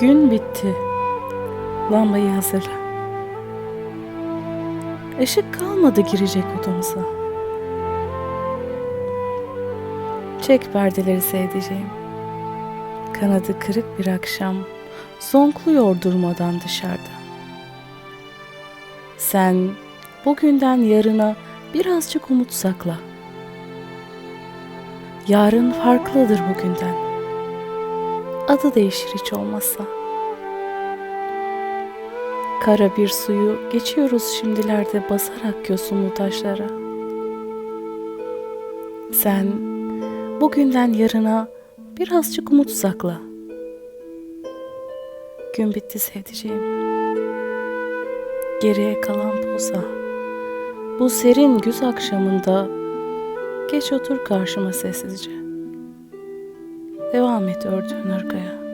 Gün bitti. Lambayı hazırla. Işık kalmadı girecek odamıza. Çek perdeleri sevdiceğim. Kanadı kırık bir akşam zonkluyor durmadan dışarıda. Sen bugünden yarına birazcık umut sakla. Yarın farklıdır bugünden. Adı değişir hiç olmazsa. Kara bir suyu geçiyoruz şimdilerde basarak yosunlu taşlara. Sen bugünden yarına birazcık umut sakla. Gün bitti sevdiceğim. Geriye kalan poza. Bu serin güz akşamında geç otur karşıma sessizce. Devam et ördüğün ırgaya.